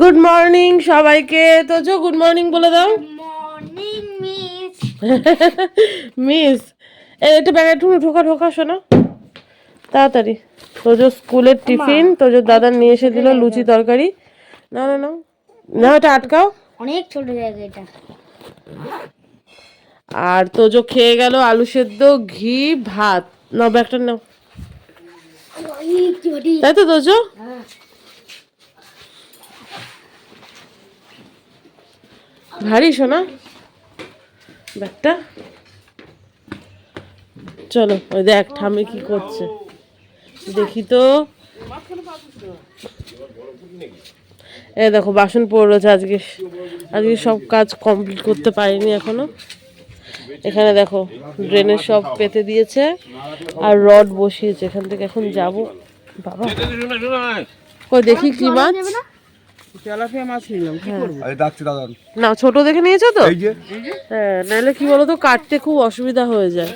Good morning সবাইকে। তো চো গুড মর্নিং বলে দাও। মিস এটা ব্যাগে একটু ঢোকা ঢোকা শোনো। তাড়াতাড়ি। তোজো স্কুলের টিফিন তোজোর দাদা নিয়ে এসে দিল লুচি তরকারি। না না না। না এটা আটকাও। অনেক ছোট জায়গা এটা। আর তোজো খেয়ে গেল আলু সেদ্ধ ঘি ভাত। নাও ব্যাগটা নাও। তাই তো তোজো ভারী শোনা ব্যাগটা। চলো ওই দেখ ঠামি কি করছে। দেখি তো। এ দেখো বাসন পড়ে রয়েছে আজকে। আজকে সব কাজ কমপ্লিট করতে পারিনি এখনও। এখানে দেখো ড্রেনের সব পেতে দিয়েছে। আর রড বসিয়েছে। এখান থেকে এখন যাব। বাবা। কই দেখি কি মাছ? তেলাপিয়া মাছ নিলাম কি করব? আরে ডাকছি দাদা। না ছোট দেখে নিয়েছো তো? এই যে। হ্যাঁ নাহলে কি বলতো কাটতে খুব অসুবিধা হয়ে যায়।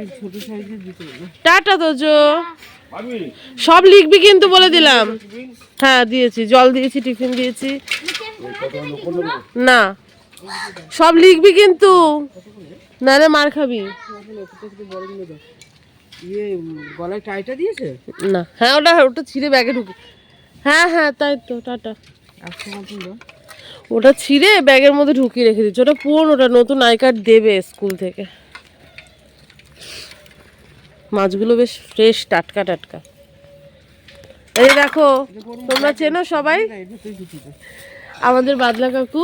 এই ছোট সাইজের দিতে হবে। টাটা তোজো। সব লিখবি কিন্তু বলে দিলাম। হ্যাঁ দিয়েছি জল দিয়েছি টিফিন দিয়েছি। না সব লিখবি কিন্তু। নাহলে মার খাবি। ইয়ে গলায় টাইটা দিয়েছে? না হ্যাঁ ওটা ওটা ছিঁড়ে ব্যাগে ঢুকে হ্যাঁ হ্যাঁ তাই তো টাটা। ওটা ছিঁড়ে ব্যাগের মধ্যে ঢুকিয়ে রেখে দিচ্ছি। ওটা পুরনো ওটা নতুন আই কার্ড দেবে স্কুল থেকে। মাছগুলো বেশ ফ্রেশ টাটকা টাটকা। এই দেখো তোমরা চেনো সবাই? আমাদের বাদলা কাকু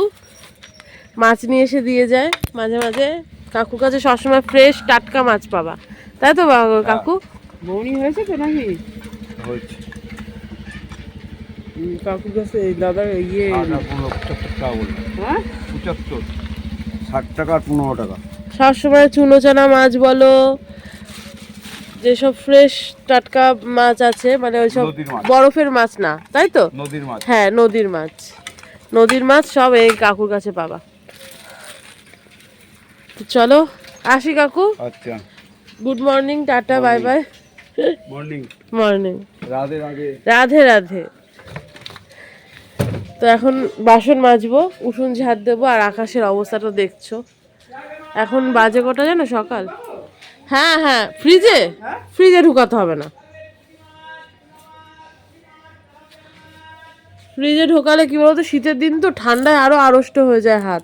মাছ নিয়ে এসে দিয়ে যায় মাঝে মাঝে। কাকুর কাছে সবসময় ফ্রেশ টাটকা মাছ পাবা। তাই তো কাকু? বৌনি হয়েছে তো নাকি? হয়েছে। কাকুর কাছে এই দাদার ইয়ে পঁচাত্তর হ্যাঁ? ষাট টাকা আর পনেরো টাকা। সবসময় চুনো চানা মাছ বলো যেসব ফ্রেশ টাটকা মাছ আছে মানে ওইসব বরফের মাছ না তাই তো? নদীর মাছ। হ্যাঁ নদীর মাছ। নদীর মাছ সব এই কাকুর কাছে পাবা। চলো আসি কাকু। আচ্ছা। Good morning tata bye bye morning morning Radhe Radhe. Radhe Radhe. তো এখন বাসন মাজবো, উঠোন ঝাড় দেবো, আর আকাশের অবস্থাটা দেখছ। এখন বাজে কটা জানো সকাল? হ্যাঁ হ্যাঁ ফ্রিজে? ফ্রিজে ঢুকাতে হবে না। ফ্রিজে ঢোকালে কি বলতো, শীতের দিন তো ঠান্ডায় আরও আড়ষ্ট হয়ে যায় হাত।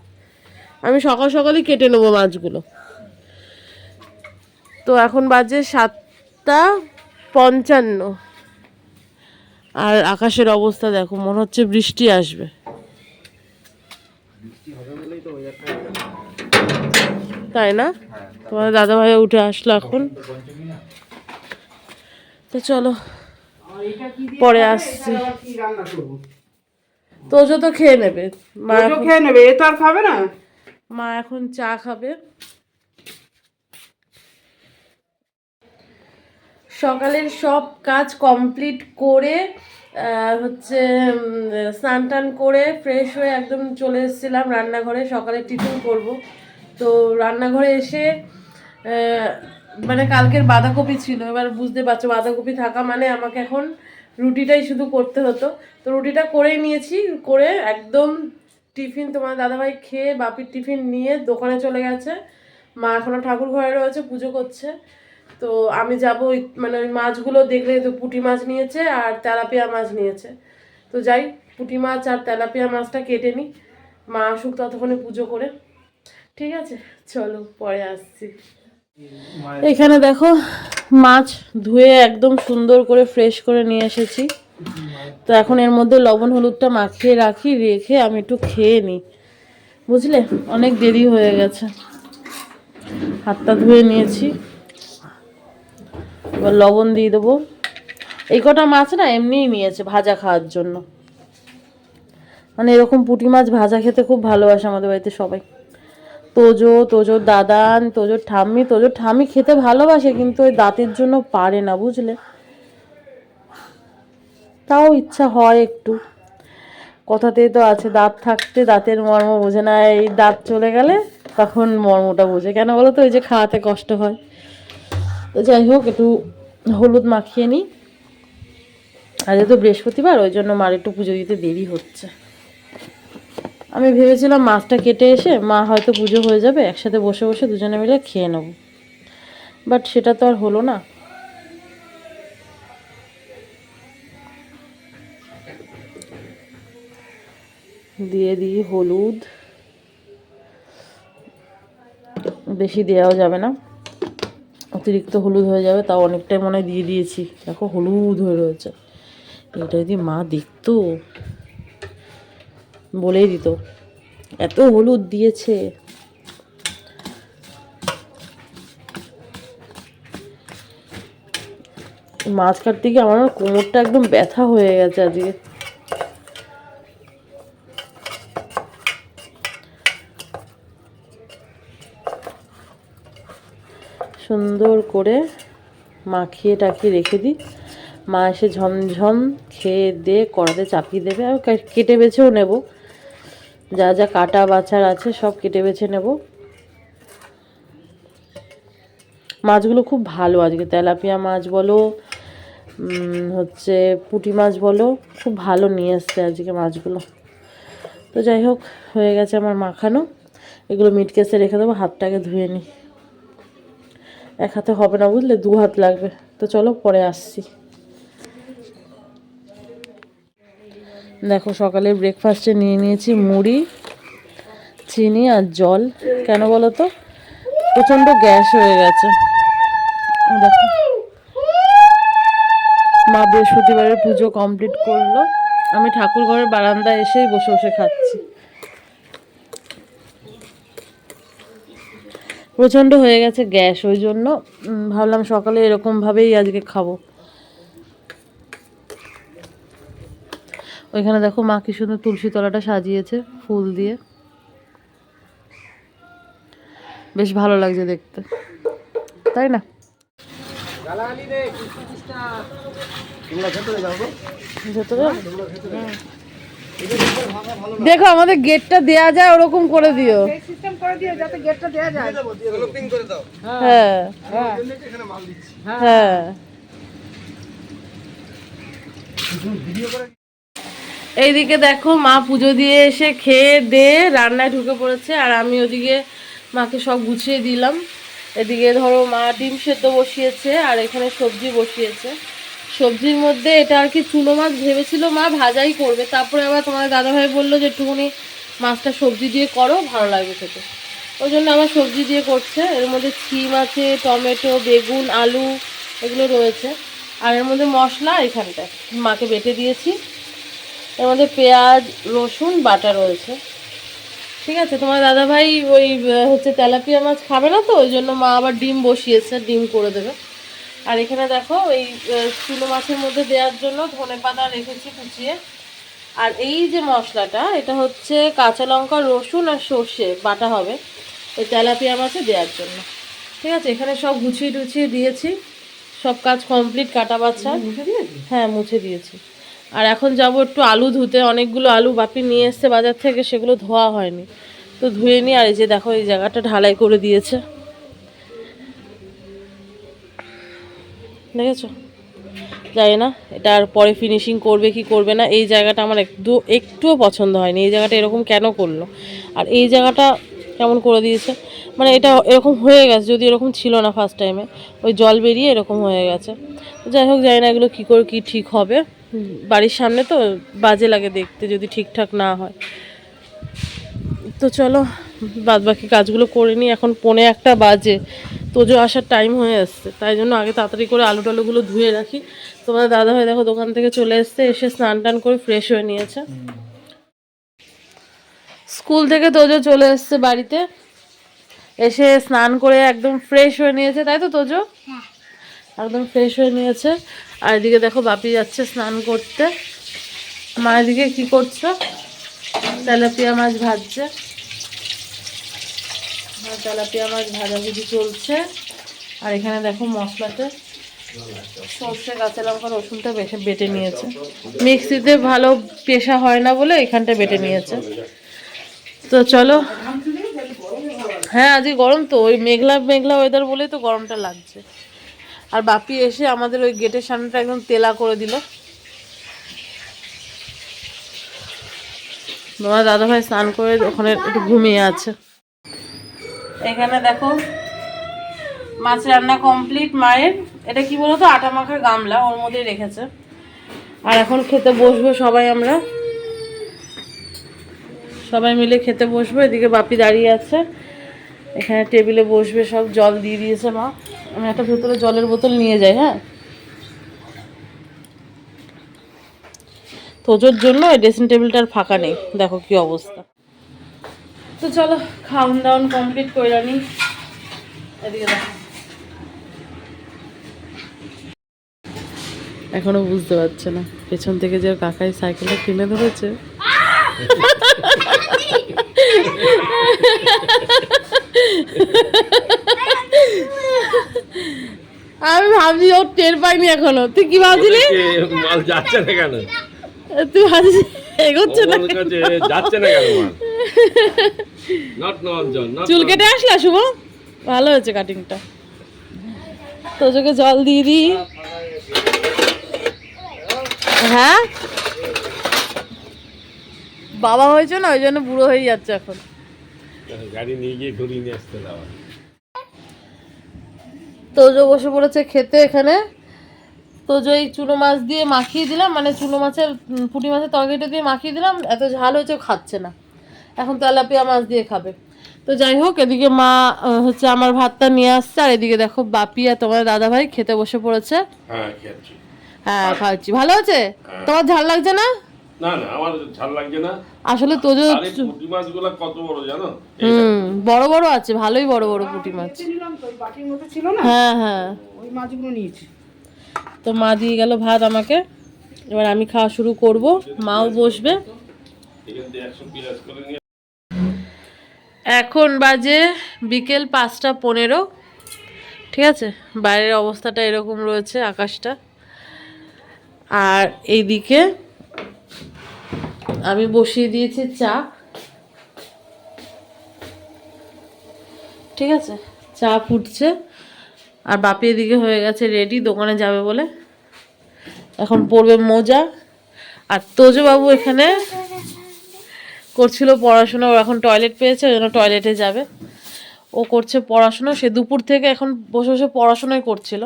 আমি সকাল সকালই কেটে নেব মাছগুলো। তো এখন বাজে সাতটা পঞ্চান্ন। আর আকাশের অবস্থা দেখো মনে হচ্ছে বৃষ্টি আসবে। তাই না? তোমার দাদা ভাই উঠে আসলো এখন। তো চলো পরে আসছি। কি রান্না তোজো তো খেয়ে নেবে। মা এখন- খেয়ে নেবে এ তো আর খাবে না? মা এখন চা খাবে। সকালের সব কাজ কমপ্লিট করে হচ্ছে স্নান টান করে ফ্রেশ হয়ে একদম চলে এসেছিলাম রান্নাঘরে। সকালে টিফিন করব। তো রান্নাঘরে এসে মানে কালকের বাঁধাকপি ছিল। এবার বুঝতে পারছ, বাঁধাকপি থাকা মানে আমাকে এখন রুটিটাই শুধু করতে হতো। তো রুটিটা করেই নিয়েছি, করে একদম টিফিন তোমার দাদাভাই খেয়ে বাপির টিফিন নিয়ে দোকানে চলে গেছে। মা এখনও ঠাকুর ঘরে রয়েছে, পুজো করছে। তো আমি যাব মানে ওই মাছগুলো দেখলে তো পুঁটি মাছ নিয়েছে আর তেলাপিয়া মাছ নিয়েছে। তো যাই, পুঁটি মাছ আর তেলাপিয়া মাছটা কেটে নিই। মা আসুক ততক্ষণে পুজো করে। ঠিক আছে, চলো পরে আসছি। এখানে দেখো, মাছ ধুয়ে একদম সুন্দর করে ফ্রেশ করে নিয়ে এসেছি। তো এখন এর মধ্যে লবণ হলুদটা মাখিয়ে রাখি, রেখে আমি একটু খেয়ে নিই। বুঝলে? অনেক দেরি হয়ে গেছে। হাতটা ধুয়ে নিয়েছি। এবার লবণ দিয়ে দেবো। এই কটা মাছ না এমনিই নিয়েছে ভাজা খাওয়ার জন্য। মানে এরকম পুঁটি মাছ ভাজা খেতে খুব ভালোবাসে আমাদের বাড়িতে সবাই। তোজো, তোজোর দাদান, তোজোর ঠাম্মি তোজোর ঠাম্মি খেতে ভালোবাসে, কিন্তু ওই দাঁতের জন্য পারে না, বুঝলে? তাও ইচ্ছা হয় একটু। কথাতেই তো আছে, দাঁত থাকতে দাঁতের মর্ম বোঝে না, এই দাঁত চলে গেলে তখন মর্মটা বোঝে। কেন বলো তো ওই যে খাওয়াতে কষ্ট হয়। তো যাই হোক, একটু হলুদ মাখিয়ে নিই। আজ তো বৃহস্পতিবার, ওই জন্য মার একটু পুজো দিতে দেরি হচ্ছে। আমি ভেবেছিলাম মাছটা কেটে এসে মা হয়তো পুজো হয়ে যাবে, একসাথে বসে বসে দুজনে মিলে খেয়ে নেব। বাট সেটা তো আর হলো না। দিয়ে দিই হলুদ। বেশি দেওয়াও যাবে না। অতিরিক্ত হলুদ হয়ে যাবে, তাও অনেকটাই মনে দিয়ে দিয়েছি। দেখো হলুদ হয়ে রয়েছে। এটা যদি মা দেখতো, বলেই দিত, এত হলুদ দিয়েছে। মাছ কাটতে গিয়ে আমার কোমরটা একদম ব্যথা হয়ে গেছে আজকে। সুন্দর করে মাখিয়ে টাকিয়ে রেখে দিই। মা এসে ঝমঝম খেয়ে দিয়ে কড়াতে চাপিয়ে দেবে আর কেটে বেছেও নেব। যা যা কাটা বাছার আছে সব কেটে বেছে নেব। মাছগুলো খুব ভালো আজকে। তেলাপিয়া মাছ বলো হচ্ছে পুঁটি মাছ বলো, খুব ভালো নিয়ে এসছে আজকে মাছগুলো। তো যাই হোক, হয়ে গেছে আমার মাখানো। এগুলো মিট কেসে রেখে দেবো, হাতটাকে ধুয়ে নিই। এক হাতে হবে না বুঝলে? দু হাত লাগবে। তো চলো পরে আসছি। দেখো, সকালে ব্রেকফাস্টে নিয়ে নিয়েছি মুড়ি, চিনি আর জল। কেন বলো তো? প্রচণ্ড গ্যাস হয়ে গেছে। দেখো। মা বৃহস্পতিবারের পুজো কমপ্লিট করল। আমি ঠাকুর ঘরের বারান্দায় এসেই বসে বসে খাচ্ছি। প্রচণ্ড হয়ে গেছে গ্যাস ওই জন্য ভাবলাম সকালে এরকমভাবেই আজকে খাব। ওইখানে দেখো মা কি সুন্দর তুলসী তলাটা সাজিয়েছে ফুল দিয়ে। বেশ ভালো লাগছে দেখতে। তাই না? ভেতরে? দেখো আমাদের গেটটা দেয়া যায় ওরকম করে দিও। হ্যাঁ। হ্যাঁ। এইদিকে দেখো মা পুজো দিয়ে এসে খেয়ে দিয়ে রান্নায় ঢুকে পড়েছে আর আমি ওদিকে মাকে সব গুছিয়ে দিলাম। এদিকে ধরো মা ডিম সেদ্ধ বসিয়েছে আর এখানে সবজি বসিয়েছে। সবজির মধ্যে এটা আর কি চুনো মাছ ভেবেছিল, মা, ভাজাই করবে। তারপরে আবার তোমার দাদাভাই বলল যে, একটুখানি মাছটা সবজি দিয়ে করো, ভালো লাগবে খেতে। ওই জন্য আমার সবজি দিয়ে করছে। এর মধ্যে সিম আছে, টমেটো, বেগুন, আলু এগুলো রয়েছে। আর এর মধ্যে মশলা এখানটায় মাকে বেটে দিয়েছি। এর মধ্যে পেঁয়াজ, রসুন, বাটা রয়েছে। ঠিক আছে, তোমার দাদাভাই ওই হচ্ছে তেলাপিয়া মাছ খাবে না তো? ওই জন্য মা আবার ডিম বসিয়েছে, ডিম করে দেবে। আর এখানে দেখো এই চুনো মাছের মধ্যে দেওয়ার জন্য ধনে পাতা রেখেছি কুচিয়ে। আর এই যে মশলাটা এটা হচ্ছে কাঁচা লঙ্কা রসুন আর সর্ষে বাটা হবে ওই তেলাপিয়া মাছে দেওয়ার জন্য। ঠিক আছে এখানে সব গুছিয়ে টুছিয়ে দিয়েছি। সব কাজ কমপ্লিট কাটা বাচ্চা হ্যাঁ মুছে দিয়েছি। আর এখন যাব একটু আলু ধুতে। অনেকগুলো আলু বাপি নিয়ে এসছে বাজার থেকে সেগুলো ধোয়া হয়নি। তো ধুয়ে নিই আর এই যে দেখো এই জায়গাটা ঢালাই করে দিয়েছে। দেখেছ জানি না, এটা আর পরে ফিনিশিং করবে কি করবে না, এই জায়গাটা আমার একটু, একটুও পছন্দ হয়নি। এই জায়গাটা এরকম কেন করল? আর এই জায়গাটা কেমন করে দিয়েছে? মানে এটা এরকম হয়ে গেছে, যদি এরকম ছিল না ফার্স্ট টাইমে ওই জল বেরিয়ে এরকম হয়ে গেছে। যাই হোক, জানি না এগুলো কী করে, কী ঠিক হবে। বাড়ির সামনে তো বাজে লাগে দেখতে, যদি ঠিকঠাক না হয়। তো চলো বাদ বাকি কাজগুলো করে নিই। এখন পৌনে একটা বাজে। তোজো আসার টাইম হয়ে আসছে। তাই জন্য আগে তাড়াতাড়ি করে আলু টালুগুলো ধুয়ে রাখি। তোমাদের দাদা ভাই দেখো দোকান থেকে চলে এসছে এসে স্নান টান করে ফ্রেশ হয়ে নিয়েছে। স্কুল থেকে তোজো চলে এসছে বাড়িতে। এসে স্নান করে একদম ফ্রেশ হয়ে নিয়েছে। তাই তো তোজো? একদম ফ্রেশ হয়ে নিয়েছে। আর এদিকে দেখো বাপি যাচ্ছে স্নান করতে। মা এদিকে কি করছ? তেলাপিয়া মাছ ভাজছে। হ্যাঁ, তেলাপিয়া মাছ ভাজাভুজি চলছে। আর এখানে দেখো মশলাটা সর্ষে, কাঁচা লঙ্কা, রসুনটা বেশি বেটে নিয়েছে। মিক্সিতে ভালো পেশা হয় না বলে এখানটা বেটে নিয়েছে। তো চলো। হ্যাঁ আজকে গরম তো, ওই মেঘলা মেঘলা ওয়েদার বলেই তো গরমটা লাগছে। আর বাপি এসে আমাদের ওই গেটের সামনেটা একদম তেলা করে দিল। তোমার দাদাভাই স্নান করে ওখানে একটু ঘুমিয়ে আছে। এখানে দেখো, মাছ রান্না কমপ্লিট মায়ের। এটা কি বলতো? আটা মাখার গামলা, ওর মধ্যেই রেখেছে। আর এখন খেতে বসবো সবাই আমরা। সবাই মিলে খেতে বসবো, এদিকে বাপি দাঁড়িয়ে আছে। এখানে টেবিলে বসবে, সব জল দিয়ে দিয়েছে মা। আমি একটা ভেতরে জলের বোতল নিয়ে যাই হ্যাঁ? তোজোর জন্য ড্রেসিং টেবিলটার ফাঁকা নেই। দেখো কি অবস্থা। তো চলো খাওয়ান দাওয়ান কমপ্লিট করে রানি এদিকে দেখো। এখনও বুঝতে পারছে না। পেছন থেকে যে ওর কাকাই সাইকেলটা কিনে ধরেছে। আমি ভাবছি ও টের পাইনি এখনও। তুই কি ভাবছিলি? মাল যাচ্ছে না কেন? তুই ভাবছিস এগোচ্ছে না যাচ্ছে না কেন নট নঞ্জন চুল কেটে আসলা শুভ? ভালো হয়েছে কাটিংটা তো চোখে জল দিয়ে দিই হ্যাঁ? বাবা হয়েছে না ওই জন্য বুড়ো হয়ে যাচ্ছে এখন। গাড়ি নিয়ে গিয়ে ঘুরিয়ে নিয়ে আসতে। তোজো বসে পড়েছে খেতে এখানে তোজো এই চুনো মাছ দিয়ে মাখিয়ে দিলাম মানে চুনো মাছের পুঁটি মাছের তরকারিটা দিয়ে মাখিয়ে দিলাম এত ঝাল হয়েছে ও খাচ্ছে না। এখন তেলাপিয়া মাছ দিয়ে খাবে। তো যাই হোক এদিকে মা হচ্ছে আমার ভাতটা নিয়ে আসছে আর এদিকে দেখো বাপি আর তোমার দাদা ভাই খেতে বসে পড়েছে। হ্যাঁ হ্যাঁ খাচ্ছি। ভালো আছে? তোমার ঝাল লাগছে না? না না আমার ঝাল লাগছে না। আসলে তোজো আরে পুঁটি মাছগুলো কত বড় জানো? হুম বড় বড় আছে ভালোই বড় বড় পুঁটি মাছ। নিলাম তো ওই বাটির মতো ছিল না? হ্যাঁ হ্যাঁ। ওই মাছগুলো নিয়েছি। তো মা দিয়ে গেল ভাত আমাকে। এবার আমি খাওয়া শুরু করব, মাও বসবে। এখান বাজে বিকেল পাঁচটা পনেরো, ঠিক আছে? বাইরের অবস্থাটা এরকম রয়েছে আকাশটা। আর এইদিকে আমি বসিয়ে দিয়েছি চা। ঠিক আছে? চা ফুটছে। আর বাপি এদিকে হয়ে গেছে রেডি দোকানে যাবে বলে। এখন পড়বে মোজা। আর তোজো বাবু এখানে করছিল পড়াশোনা, ও এখন টয়লেট পেয়েছে, ওই জন্য টয়লেটে যাবে। ও করছে পড়াশোনা, সে দুপুর থেকে এখন বসে বসে পড়াশোনাই করছিল।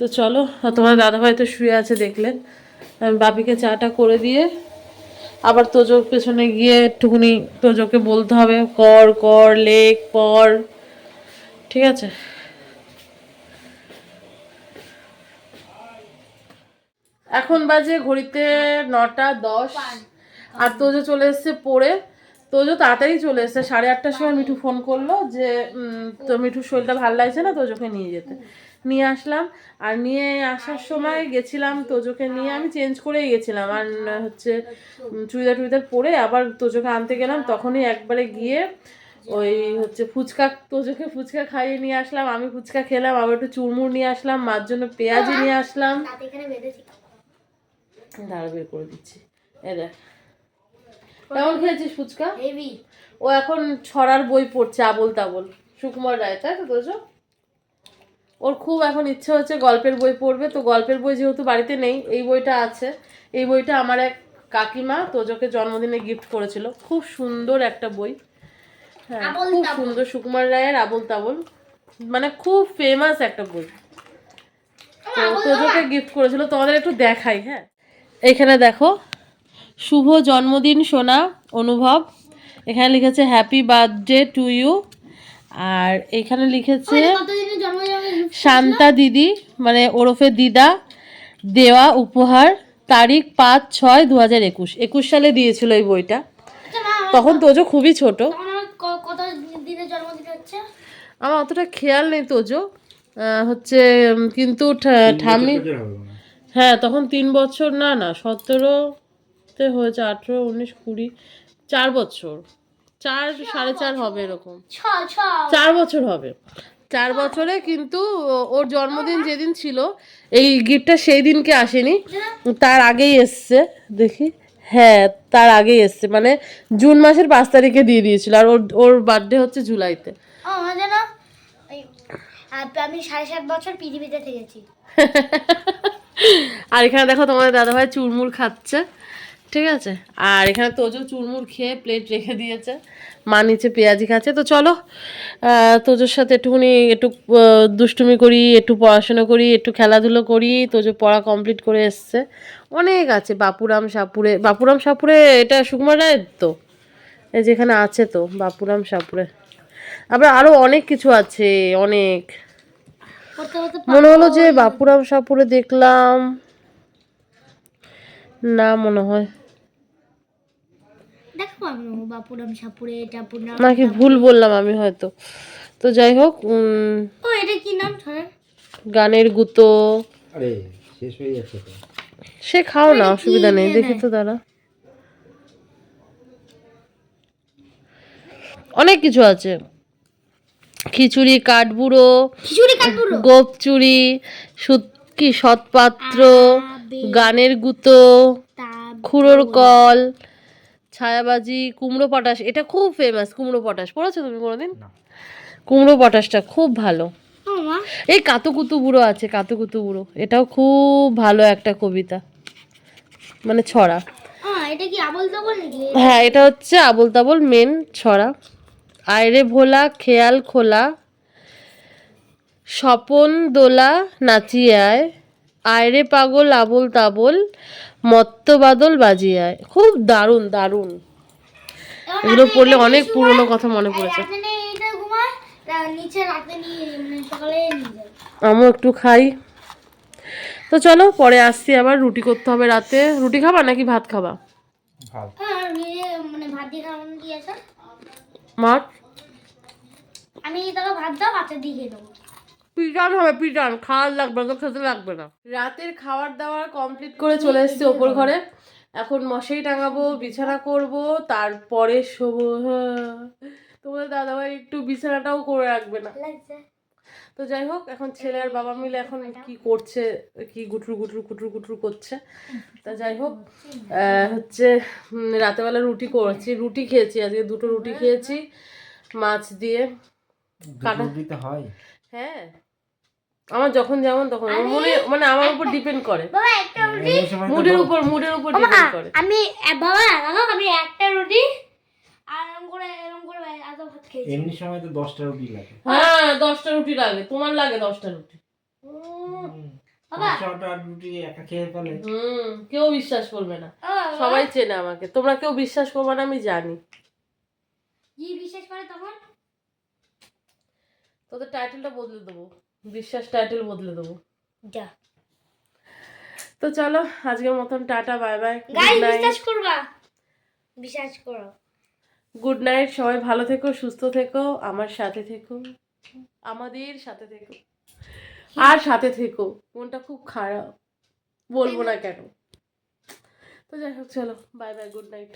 তো চলো, তোমার দাদাভাই তো শুয়ে আছে দেখলেন। আমি বাপিকে চাটা করে দিয়ে আবার তোজোর পেছনে গিয়ে একটুখানি তোজোকে বলতে হবে, কর কর লেক পর। ঠিক আছে। এখন বাজে ঘড়িতে নটা দশ। আর তোজো চলে এসছে পড়ে। তোজো তাড়াতাড়ি চলে এসছে। সাড়ে আটটার সময় মিঠু ফোন করল যে তো মিঠুর শরীরটা ভালো লাগছে না তোজোকে নিয়ে যেতে। নিয়ে আসলাম। আর নিয়ে আসার সময় গেছিলাম তোজোকে নিয়ে। আমি চেঞ্জ করেই গেছিলাম। আর হচ্ছে চুড়িদার টুড়িদার পরে আবার তোজোকে আনতে গেলাম। তখনই একবারে গিয়ে ওই হচ্ছে ফুচকা তোজোকে ফুচকা খাইয়ে নিয়ে আসলাম আমি ফুচকা খেলাম আবার একটু চুরমুর নিয়ে আসলাম মার জন্য পেঁয়াজি নিয়ে আসলাম। দাঁড়া বের করে দিচ্ছি। এ দেখ। কেমন খেয়েছিস ফুচকা? ও এখন ছড়ার বই পড়ছে আবল তাবল সুকুমার রায় তাই তো তোজো? ওর খুব এখন ইচ্ছে হচ্ছে গল্পের বই পড়বে তো গল্পের বই যেহেতু বাড়িতে নেই এই বইটা আছে। এই বইটা আমার এক কাকিমা তোজোকে জন্মদিনে গিফট করেছিল। খুব সুন্দর একটা বই। খুব সুন্দর সুকুমার রায়ের আবল তাবল। মানে খুব ফেমাস একটা বই। তো তোজোকে গিফট করেছিল তোমাদের একটু দেখাই হ্যাঁ। এখানে দেখো শুভ জন্মদিন সোনা অনুভব। এখানে লিখেছে হ্যাপি বার্থডে টু ইউ আর এখানে লিখেছে শান্তা দিদি মানে ওরফে দিদা দেওয়া উপহার তারিখ পাঁচ ছয় দু হাজার একুশ। একুশ সালে দিয়েছিল এই বইটা। আচ্ছা তখন তোজো খুবই ছোট আমার ক- কত দিনের জন্মদিন হচ্ছে আমার অতটা খেয়াল নেই তোজো হচ্ছে কিন্তু ঠা- ঠাম্মি হ্যাঁ। তখন তিন বছর না না সতেরোতে হয়েছে আঠেরো উনিশ কুড়ি চার বছর। চার সাড়ে চার হবে এরকম। চার বছর হবে। চার বছরে কিন্তু ও- ওর জন্মদিন যেদিন ছিল এই গিফটটা সেই দিনকে আসেনি। তার আগেই এসছে দেখি। হ্যাঁ তার আগেই এসছে মানে জুন মাসের পাঁচ তারিখে দিয়ে দিয়েছিল আর ওর ওর বার্থডে হচ্ছে জুলাইতে। আমার যেন আমি সাড়ে সাত বছর পৃথিবীতে থেকেছি। আর এখানে দেখো তোমাদের দাদাভাই চুরমুর খাচ্ছে, ঠিক আছে? আর এখানে তোজো চুরমুর খেয়ে প্লেট রেখে দিয়েছে। মা নিচে পেঁয়াজি খাচ্ছে। তো চলো তোজোর সাথে একটুখানি একটু দুষ্টুমি করি, একটু পড়াশুনো করি, একটু খেলাধুলো করি। তোজো পড়া কমপ্লিট করে এসছে। অনেক আছে, বাপুরাম সাপুরে বাপুরাম সাপুরে, এটা সুকুমার রায়ের তো? যেখানে আছে তো, বাপুরাম সাপুরে। আবার আরও অনেক কিছু আছে অনেক। মনে হলো যে বাপুরাম সাপুরে দেখলাম। না মনে হয়। নাকি ভুল বললাম আমি হয়তো। তো যাই হোক ও এটা কি নাম গানের গুতো। আরে শেষ হয়ে যাচ্ছে সে খাও না অসুবিধা নেই দেখি তো দাঁড়া। অনেক কিছু আছে। খিচুড়ি কাঠবুড়ো গোপচুরি সুত- কি সৎপাত্র গানের গুতো খুঁড়োর কল ছায়াবাজি কুমড়ো পটাশ। এটা খুব ফেমাস কুমড়ো পটাশ। পড়েছো তুমি কোনোদিন? কুমড়ো পটাশটা খুব ভালো। এই কাতুকুতু বুড়ো আছে কাতুকুতু বুড়ো। এটাও খুব ভালো একটা কবিতা। মানে ছড়া। কি আবল তাবল হ্যাঁ এটা হচ্ছে আবল তাবল মেন ছড়া। আয়রে ভোলা খেয়াল খোলা। স্বপন দোলা নাচিয়ে আয়। আয়রে পাগল আবল তাবল মত্ত বাদল বাজিয়ে আয়। খুব দারুণ দারুণ। এগুলো পড়লে অনেক পুরনো কথা মনে পড়েছে। রাতে নেই এটা ঘুমায় রা- নিচে রাতে নিয়ে মানে সকালে নিয়ে যায় আমিও একটু খাই। তো চলো পরে আসছি আবার রুটি করতে হবে রাতে। রুটি খাবা নাকি ভাত খাবা? আর নিয়ে মানে ভাত দিয়ে খাওয়ানো মাছ আমি তোকে ভাত দাও দিয়ে খেয়ে দেবো পিটান হবে পিটান খাওয়ার লাগবে না তো খেতে লাগবে না। রাতের খাবার দাবার কমপ্লিট করে চলে এসেছি ওপর ঘরে। এখন মশাই টাঙাবো বিছানা করব তারপরে শোবো। হ্যাঁ। তোমাদের দাদাভাই একটু বিছানাটাও করে রাখবে না। তো যাই হোক এখন ছেলে আর বাবা মিলে এখন কি করছে কি গুটরু গুটরু কুটরু কুটরু করছে। তা যাই হোক হচ্ছে রাতেবেলা রুটি করেছি রুটি খেয়েছি আজকে দুটো রুটি খেয়েছি মাছ দিয়ে কাটা দিতে হয়। হ্যাঁ আমার যখন যেমন তখন মনে মানে আমার উপর ডিপেন্ড করে। বাবা একটা রুটি মুডের উপর মুডের উপর ডিপেন্ড করে। আমি বাবা দেখো আমি একটা রুটি আর এরকম করে এরকম করে ভাত খেয়েছি। এমনি সময় তো দশটা রুটি লাগে। হ্যাঁ দশটা রুটি লাগে। তোমার লাগে দশটা রুটি? হুম। কেউ বিশ্বাস করবে না। সবাই চেনে আমাকে। তোমরা কেউ বিশ্বাস করবে না আমি জানি। বিশেষ করে তখন? তোদের টাইটেলটা বদলে দেবো। বিশ্বাস টাইটেল বদলে দেবো। যা। তো চলো আজকের মতন টাটা বাই বাই। বিশ্বাস করবা? বিশ্বাস করো। গুড নাইট সবাই ভালো থেকো সুস্থ থেকো আমার সাথে থেকো আমাদের সাথে থেকো। আর সাথে থেকো মনটা খুব খারাপ। বলব না কেন? তো যাই হোক চলো বাই বাই গুড নাইট